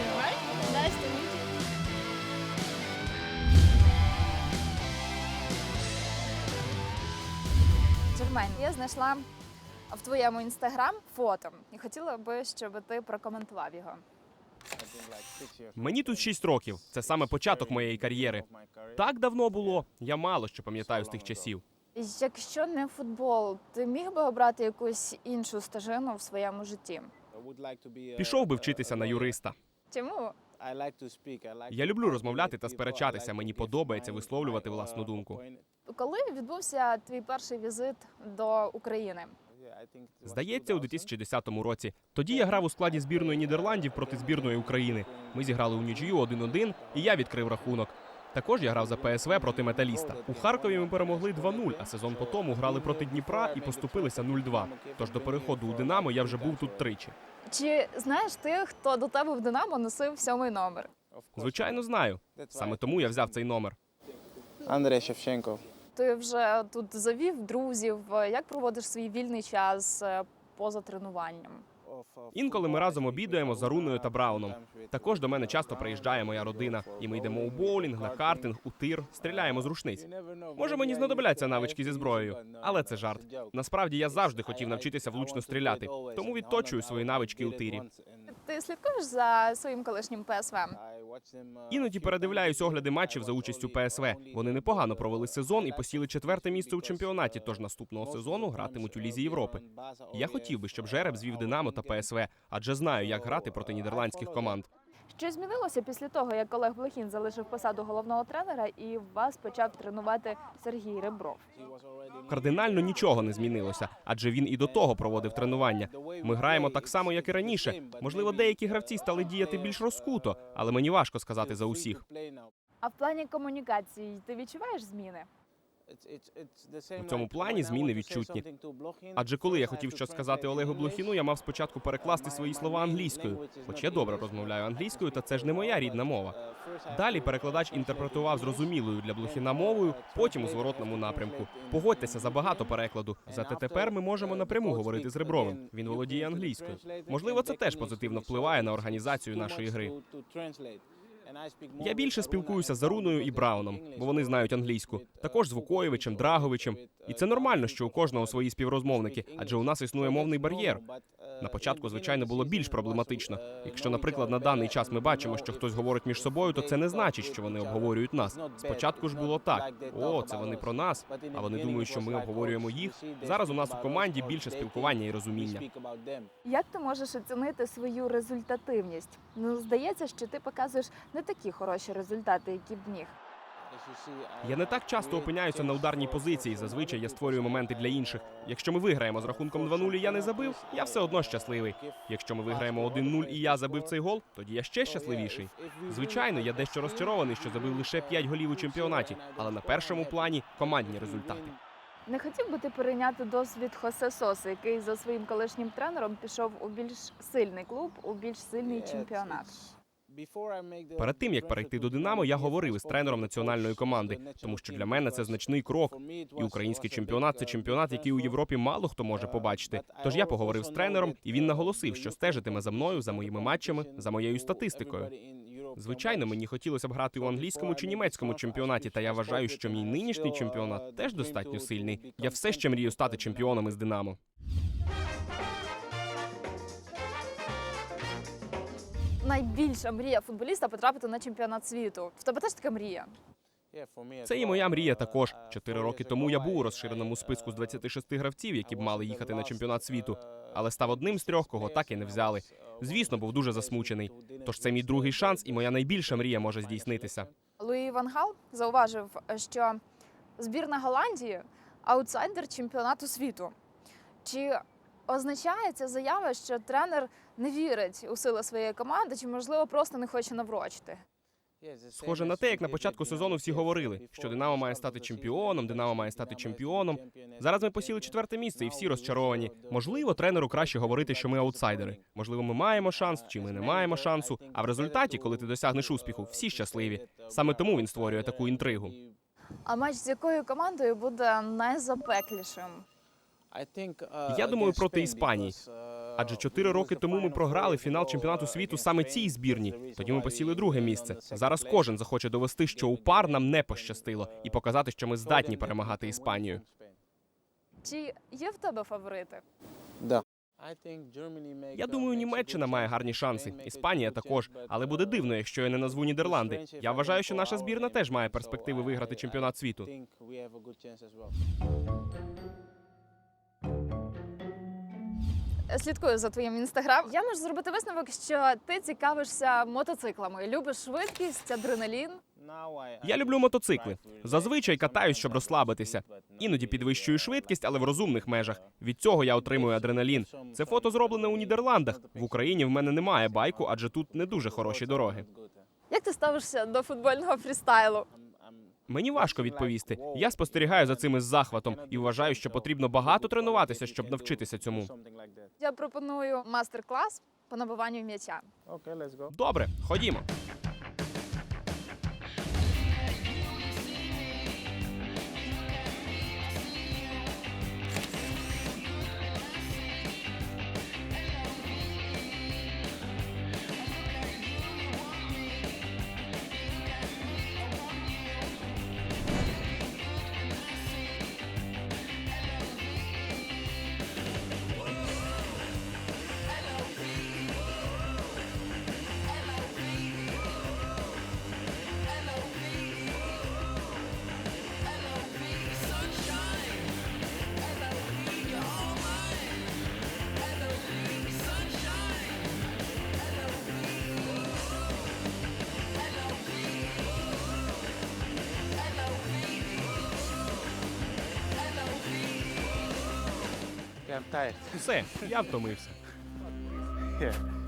right? Nice to meet я знайшла в твоєму інстаграм фото і хотіла би, щоб ти прокоментував його. Мені тут 6 років. Це саме початок моєї кар'єри. Так давно було. Я мало що пам'ятаю з тих часів. Якщо не футбол, ти міг би обрати якусь іншу стежину в своєму житті? Пішов би вчитися на юриста. Чому? Я люблю розмовляти та сперечатися. Мені подобається висловлювати власну думку. Коли відбувся твій перший візит до України? Здається, у 2010 році. Тоді я грав у складі збірної Нідерландів проти збірної України. Ми зіграли у нічию 1-1, і я відкрив рахунок. Також я грав за ПСВ проти металіста. У Харкові ми перемогли 2-0, а сезон по тому грали проти Дніпра і поступилися 0-2. Тож до переходу у Динамо я вже був тут тричі. Чи знаєш ти, хто до тебе в Динамо носив сьомий номер? Звичайно, знаю. Саме тому я взяв цей номер. Андрей Шевченко. Ти вже тут завів друзів. Як проводиш свій вільний час е, поза тренуванням? Інколи ми разом обідуємо за Руною та Брауном. Також до мене часто приїжджає моя родина, і ми йдемо у боулінг, на картинг, у тир, стріляємо з рушниць. Може, мені знадобляться навички зі зброєю, але це жарт. Насправді я завжди хотів навчитися влучно стріляти, тому відточую свої навички у тирі. Ти слідкуєш за своїм колишнім ПСВ? Іноді передивляюсь огляди матчів за участю ПСВ. Вони непогано провели сезон і посіли четверте місце у чемпіонаті. Тож наступного сезону гратимуть у лізі Європи. Я хотів би, щоб Жереб звів Динамо та ПСВ, адже знаю, як грати проти нідерландських команд. Що змінилося після того, як Олег Блохін залишив посаду головного тренера і вас почав тренувати Сергій Ребров? Кардинально нічого не змінилося, адже він і до того проводив тренування. Ми граємо так само, як і раніше. Можливо, деякі гравці стали діяти більш розкуто, але мені важко сказати за усіх. А в плані комунікації ти відчуваєш зміни? У цьому плані зміни відчутні. Адже коли я хотів щось сказати Олегу Блохіну, я мав спочатку перекласти свої слова англійською, хоч я добре розмовляю англійською, та це ж не моя рідна мова. Далі перекладач інтерпретував зрозумілою для Блохіна мовою, потім у зворотному напрямку. Погодьтеся забагато перекладу. Зате тепер ми можемо напряму говорити з Ребровим. Він володіє англійською. Можливо, це теж позитивно впливає на організацію нашої гри. Я більше спілкуюся з Аруною і Брауном, бо вони знають англійську. Також з Вукоєвичем, Драговичем. І це нормально, що у кожного свої співрозмовники, адже у нас існує мовний бар'єр. На початку, звичайно, було більш проблематично. Якщо, наприклад, на даний час ми бачимо, що хтось говорить між собою, то це не значить, що вони обговорюють нас. Спочатку ж було так: о, це вони про нас, а вони думають, що ми обговорюємо їх. Зараз у нас у команді більше спілкування і розуміння. Як ти можеш оцінити свою результативність? Ну здається, що ти показуєш не такі хороші результати, які б міг. Я не так часто опиняюся на ударній позиції. Зазвичай я створюю моменти для інших. Якщо ми виграємо з рахунком 2-0 і я не забив, я все одно щасливий. Якщо ми виграємо 1-0 і я забив цей гол, тоді я ще щасливіший. Звичайно, я дещо розчарований, що забив лише 5 голів у чемпіонаті, але на першому плані командні результати. Не хотів би ти перейняти досвід Хосе Соси, який за своїм колишнім тренером пішов у більш сильний клуб, у більш сильний чемпіонат. Перед тим як перейти до Динамо, я говорив із тренером національної команди, тому що для мене це значний крок. І український чемпіонат це чемпіонат, який у Європі мало хто може побачити. Тож я поговорив з тренером, і він наголосив, що стежитиме за мною, за моїми матчами, за моєю статистикою. Звичайно, мені хотілося б грати у англійському чи німецькому чемпіонаті, та я вважаю, що мій нинішній чемпіонат теж достатньо сильний. Я все ще мрію стати чемпіоном із Динамо. Найбільша мрія футболіста потрапити на чемпіонат світу. В тебе теж така мрія? Це і моя мрія також. Чотири роки тому я був у розширеному списку з 26 гравців, які б мали їхати на чемпіонат світу, але став одним з трьох, кого так і не взяли. Звісно, був дуже засмучений. Тож це мій другий шанс, і моя найбільша мрія може здійснитися. Луї Ван Гал зауважив, що збірна Голландії аутсайдер чемпіонату світу. Чи означає ця заява, що тренер не вірить у сили своєї команди, чи можливо просто не хоче наврочити? Схоже на те, як на початку сезону всі говорили, що Динамо має стати чемпіоном, Динамо має стати чемпіоном. Зараз ми посіли четверте місце, і всі розчаровані. Можливо, тренеру краще говорити, що ми аутсайдери. Можливо, ми маємо шанс, чи ми не маємо шансу. А в результаті, коли ти досягнеш успіху, всі щасливі. Саме тому він створює таку інтригу. А матч з якою командою буде найзапеклішим? Я думаю проти Іспанії. Адже чотири роки тому ми програли фінал чемпіонату світу саме цій збірні. Тоді ми посіли друге місце. Зараз кожен захоче довести, що у пар нам не пощастило, і показати, що ми здатні перемагати Іспанію. Чи є в тебе фаворити? Да. Я думаю, Німеччина має гарні шанси. Іспанія також, але буде дивно, якщо я не назву Нідерланди. Я вважаю, що наша збірна теж має перспективи виграти чемпіонат світу. Слідкую за твоїм інстаграм. Я можу зробити висновок, що ти цікавишся мотоциклами, любиш швидкість, адреналін. Я люблю мотоцикли. Зазвичай катаюсь, щоб розслабитися. Іноді підвищую швидкість, але в розумних межах. Від цього я отримую адреналін. Це фото зроблене у Нідерландах. В Україні в мене немає байку, адже тут не дуже хороші дороги. Як ти ставишся до футбольного фрістайлу? Мені важко відповісти. Я спостерігаю за цим із захватом і вважаю, що потрібно багато тренуватися, щоб навчитися цьому. Я пропоную мастер-клас по набиванню м'яча. Добре, ходімо. Okay, I'm tired. Все, я втомився. Yeah.